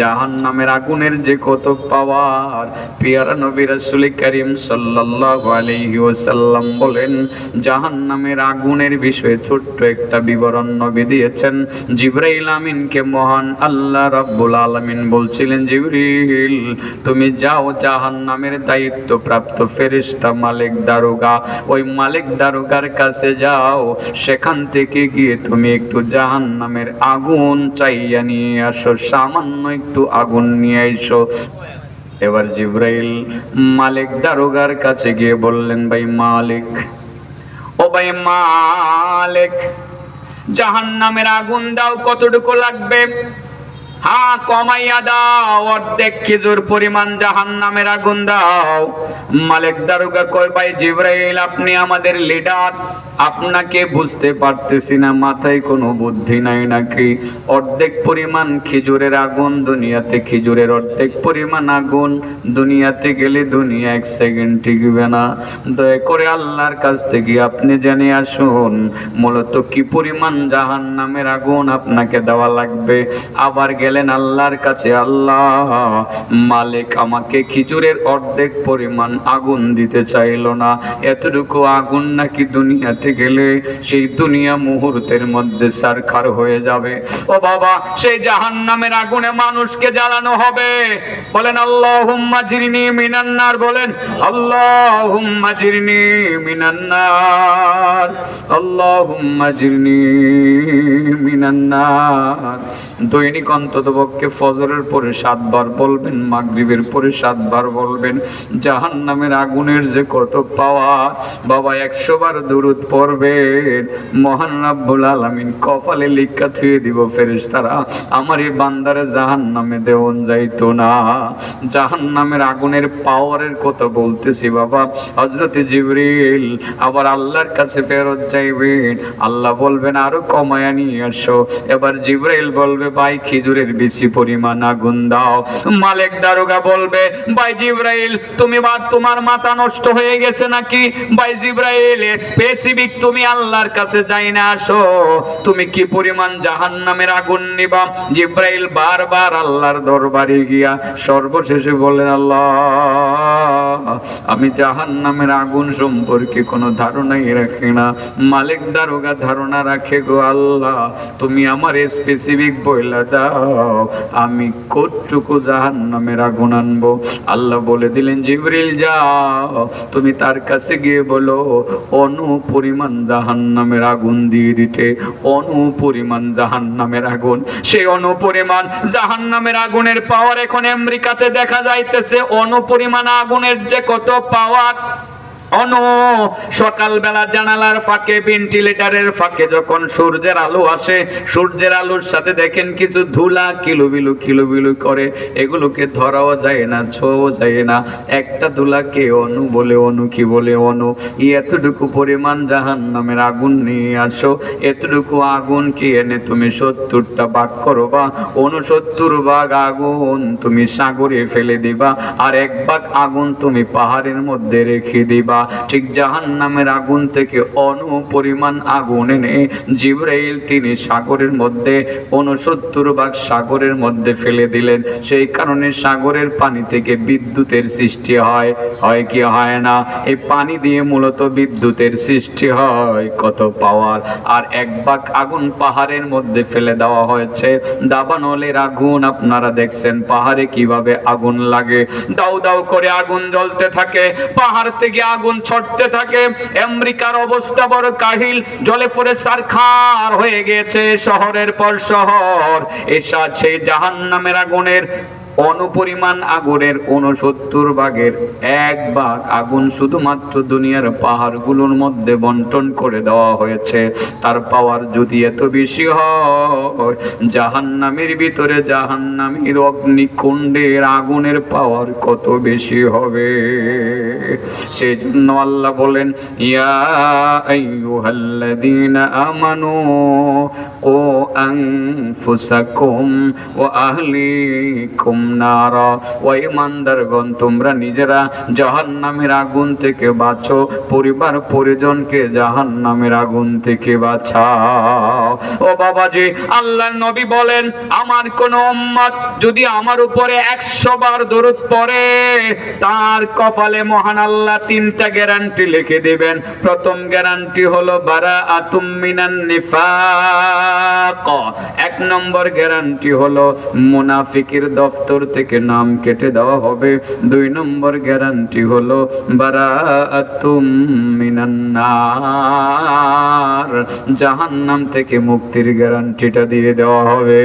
জাহান নামের আগুনের যে কত পাওয়ার, পিয়ারা নবী রাসূল করিম সাল্লাল্লাহু আলাইহি ওয়াসাল্লাম বলেন জাহান নামের আগুনের বিষয়ে ছোট্ট একটা বিবরণ নবী দিয়েছেন। জিব্রাইল আমিনকে মহান আল্লাহ রাব্বুল আলামিন বলছিলেন, জিবরিল, তুমি যাও জাহান নামের দায়িত্ব প্রাপ্ত ফেরেশতা মালিক দারোগা, ওই মালিক দারোগার কাছে যাও, সেখান থেকে গিয়ে তুমি একটু জাহান নামের আগুন চাইয়া নিয়ে আসো সামান্য একটু আগুন নিয়ে এসো এবার জিব্রাইল মালিক দারোগার কাছে গিয়ে বললেন, ভাই মালিক, ও ভাই মালিক জাহান নামের আগুন দাও, কতটুকু লাগবে? হা, কমাইয়া দাও, অর্ধেক খেজুর পরিমাণ জাহান নামের আগুন দাও। মালিক দারোগা কয়, ভাই জিব্রাইল, আপনি আমাদের লিডার আপনাকে বুঝতে পারতেছি না, মাথায় কোনো বুদ্ধি নাই নাকি? অর্ধেক পরিমাণ খেজুরের আগুন, দুনিয়াতে খেজুরের অর্ধেক পরিমাণ আগুন, দুনিয়াতে গেলে দুনিয়া এক সেকেন্ড টিকবে না। দয়া করে আল্লাহর কাছ থেকে আপনি জেনে আসুন, মূলত কি পরিমাণ জাহান নামের আগুন আপনাকে দেওয়া লাগবে? আবার গেলেন আল্লাহর কাছে, আল্লাহ, মালিক আমাকে খিচুরের অর্ধেক পরিমাণ আগুন দিতে চাইলো না। এতটুকু আগুন নাকি দুনিয়াতে গেলে সেই দুনিয়া মুহূর্তের মধ্যে সারখার হয়ে যাবে। ও বাবা, সেই জাহান নামের আগুনে মানুষকে জ্বালানো হবে। বলেন আল্লাহ হুম্মা জিরিনি মিনান্নার। বলেন আল্লাহ হুম্মা জিরিনি মিনান্নার। আল্লাহ হুম্মা জিরিনি মিনান্নার। দৈনিক অন্তত পক্ষে ফজরের পরে সাতবার বলবেন, মাগরিবের পরে সাতবার বলবেন জাহান নামের আগুনের যে কত পাওয়া, বাবা, একশো বার পড়বেন মহান রাব্বুল আলামিন কপালে লিখা থুয়ে দিব ফেরেশতারা, আমার এই বান্দারে জাহান নামে দেওন যাইতো না। জাহান নামের আগুনের পাওয়ারের কথা বলতেছি বাবা। হজরতে জিবরিল আবার আল্লাহর কাছে ফেরত যাইবেন আল্লাহ বলবেন, আরও কমায়া নিয়ে আসো। এবার জিব্রাইল বলবে, ভাই, খিজুরের বেশি পরিমাণ আগুন দাও। মালিক দারোগা বলবে, ভাই জিব্রাইল তুমি বা তোমার মাথা নষ্ট হয়ে গেছে নাকি? ভাই জিব্রাইল স্পেসিফিক তুমি আল্লাহর কাছে যাই না আসো। তুমি কি পরিমাণ জাহান্নামের আগুন নিবা? জিব্রাইল বারবার আল্লাহর দরবারে গিয়া সর্বশেষে বলেন আল্লাহ, আমি জাহান্নামের আগুন সম্পর্কে কোনো ধারণাই রাখি না। মালিক দারোগা ধারণা রাখে গো আল্লাহ, তুমি আমার স্পেসিফিক বইলা দাও। আমি কতটুকু জাহান্নামের আগুন আনব? আল্লাহ বলে দিলেন জিবরিল যাও। তুমি তার কাছে গিয়ে বলো অনু পরিমাণ জাহান্নামের আগুন দিয়ে দিতে, অনুপরিমাণ জাহান্নামের আগুন। সেই অনুপরিমাণ জাহান্নামের আগুনের পাওয়ার এখন আমেরিকাতে দেখা যাইতেছে। অনুপরিমাণ আগুনের যে কত পাওয়ার অনু সকালবেলা জানালার ফাঁকে ভেন্টিলেটারের ফাঁকে যখন সূর্যের আলো আসে, সূর্যের আলোর সাথে দেখেন কিছু ধুলা কিলুবিলু কিলুবিলু করে। এগুলোকে ধরাও যায় না, ছোঁয়াও যায় না। একটা ধুলাকে অনু বলে অনু, কি বলে অনু? এতটুকু পরিমাণ জাহান নামের আগুন নিয়ে আসো। এতটুকু আগুন কি এনে তুমি সত্তরটা ভাগ করো বা উনসত্তর ভাগ আগুন তুমি সাগরে ফেলে দিবা। আর এক ভাগ আগুন তুমি পাহাড়ের মধ্যে রেখে দিবা। ঠিক জাহান নামের আগুন থেকে অনু পরিমাণ আগুন এনে জিব্রাইল তিনি সাগরের মধ্যে উনসত্তর ভাগ সাগরের মধ্যে ফেলে দিলেন। সেই কারণে সাগরের পানি থেকে বিদ্যুতের সৃষ্টি হয়। হয় কি হয় না? এই পানি দিয়ে মূলত বিদ্যুতের সৃষ্টি হয়। কত পাওয়ার? আর এক ভাগ আগুন পাহাড়ের মধ্যে ফেলে দেওয়া হয়েছে। দাবানলের আগুন, আপনারা দেখছেন পাহাড়ে কীভাবে আগুন লাগে। দাউ দাউ করে আগুন জ্বলতে থাকে। পাহাড় থেকে আগুন ছড়তে থাকে, আমেরিকার অবস্থা বড় কাহিল। জলে পড়ে সারখার হয়ে গেছে শহরের পর শহর। এসা সেই জাহান নামের আগুনের অনুপরিমাণ আগুনের উনসত্তর ভাগের এক ভাগ আগুন শুধুমাত্র দুনিয়ার পাহাড়গুলোর মধ্যে বন্টন করে দেওয়া হয়েছে। তার পাওয়ার যদি এত বেশি হয়, জাহান্নামের ভিতরে জাহান্নামের অগ্নিকুণ্ডের আগুনের পাওয়ার কত বেশি হবে? সেই জন্য আল্লাহ বলেন, ইয়া আমানু ও আনফুসাকুম আহলিকুম নার। ও ইমানদারগণ তোমরা নিজেরা জাহান্নামের আগুন থেকে বাঁচো, পরিবার পরিজনকে জাহান্নামের আগুন থেকে বাঁচাও। ও বাবাজি আল্লাহ নবী বলেন, আমার কোন যদি আমার উপরে একশো বার দরুদ পড়ে, তার কপালে মহান আল্লাহ তিনটা গ্যারান্টি লিখে দেবেন। প্রথম গ্যারান্টি হলো বারা আতুম মিনান নিফাক। এক নম্বর গ্যারান্টি হলো, মুনাফিকের দপ্তর থেকে নাম কেটে দেওয়া হবে। দুই নম্বর গ্যারান্টি হলো বারা আতুম মিনান জাহান্নাম থেকে মুক্তির গ্যারান্টিটা দিয়ে দেওয়া হবে।